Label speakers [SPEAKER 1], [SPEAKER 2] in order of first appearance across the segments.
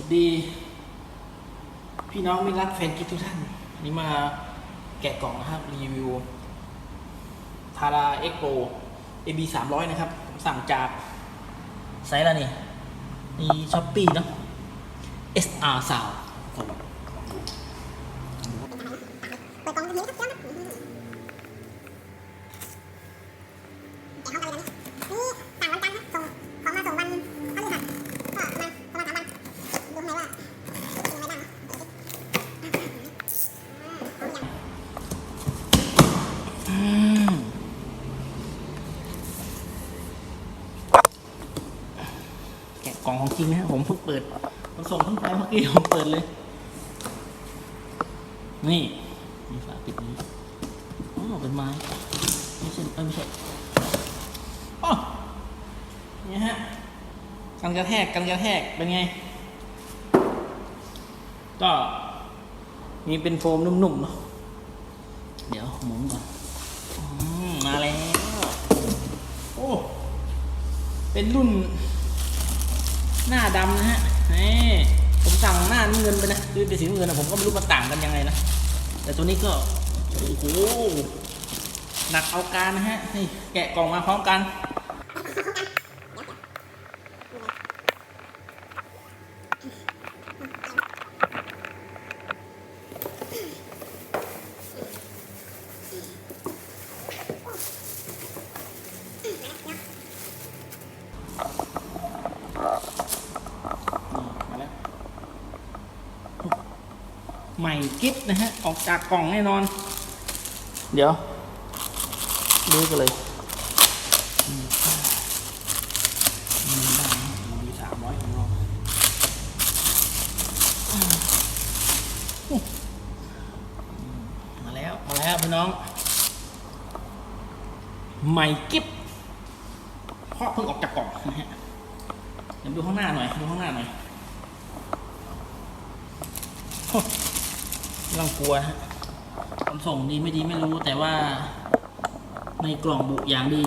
[SPEAKER 1] วัสดี พี่น้องมิรักแฟนกิฟทุกท่านวันนี้มาแกะกล่องนะครับ รีวิวทาราเอ็กโป AB สามร้อยนะครับผมสั่งจากไซส์ละนี่นี่ช้อปปี้เนาะ SR สาว
[SPEAKER 2] เปิดกล่องจะมีนะครับเจ้านะแกะห้องกันเลยนี่สั่งวันจันทร์นะส่งของมาส่งวันพฤหัสก็ประมาณประมาณสามวันดูไหมว่าเป็นยังไงบ้างเนาะเดี๋ยวดิอ่าพร้อมยัง
[SPEAKER 1] อืมแกล่องของจริงนะผมเพิ่งเปิดผมส่งเพิ่งไปเมื่อกี้ผมเปิดเลย นี่มีฝาปิดนี้อ๋อเป็นไม้ไม่ใช่ไม่ใช่อ๋อเนี่ยฮะกันกระแทกกันกระแทกเป็นไง ก็มีเป็นโฟมนุ่มๆเนาะเดี๋ยวหมุนก่อนอมมาแล้ว โอ้ เป็นรุ่น หน้าดำนะฮะนี่ผมสั่งหน้าน้ำเงินไปนะคือเป็นสีน้ำเงินนะผมก็ไม่รู้มันต่างกันยังไงนะ แต่ตัวนี้ก็โอ้โหหนักเอาการนะฮะนี่แกะกล่องมาพร้อมกัน มาแล้ว ใหม่กิ๊บนะฮะ ออกจากกล่องแน่นอน เดี๋ยวดูกันเลยอืมอืมได้นะมีสามร้อยของเราอืมมาแล้ว มาแล้วพี่น้อง ใหม่กิ๊บเพราะเพิ่งออกจากกล่องนะฮะเดี๋ยวดูข้างหน้าหน่อย ดูข้างหน้าหน่อย โอ้กำลังกลัวฮะขนส่งดีไม่ดีไม่รู้แต่ว่าในกล่องบุอย่างดี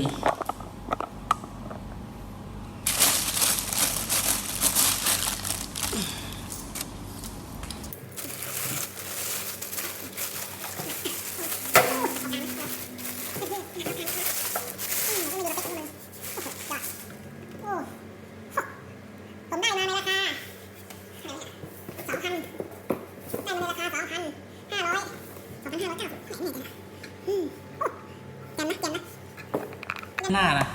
[SPEAKER 2] โอ้ผมได้มาในราคาสองพันได้มาในราคาสองพันห้าร้อยสอง พันห้าร้อยเก้าสิบเท่าไหร่เนี่ยอืมโอ้จำนะจำนะ
[SPEAKER 1] หน้านะ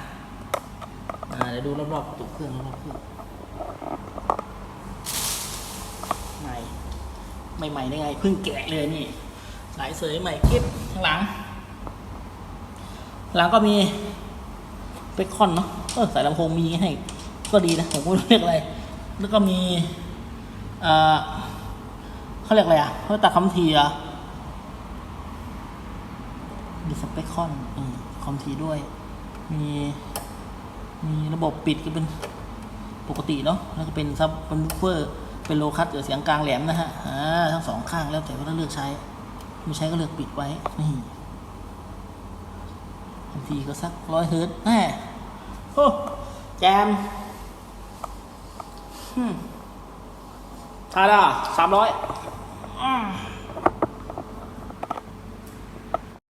[SPEAKER 1] อ่าเดี๋ยวดูรอบๆตัวเครื่องรอบๆเครื่องใหม่ใหม่ได้ไงเพิ่งแกะเลยนี่ สายเสยใหม่เก็บข้างหลัง หลังก็มีเปคอนเนาะเออสายลำโพงมีให้ ก็ดีนะ ผมก็ไม่รู้เรียกอะไร แล้วก็มี เอ่อเขาเรียกอะไรอะเขาตัดคำทีอะ มีสเปคคอนคอมทีด้วย มีมีระบบปิดก็เป็นปกติเนาะแล้วก็เป็นซับเป็นบูฟเฟอร์เป็นโลคัสเดี๋ยวเสียงกลางแหลมนะฮะอ่าทั้งสองข้างแล้วแต่ว่าถ้าเลือกใช้ไม่ใช้ก็เลือกปิดไว้นี่บางทีก็สักร้อยเฮิร์ตแน่โอ้แจมอืมทาดาสามร้อย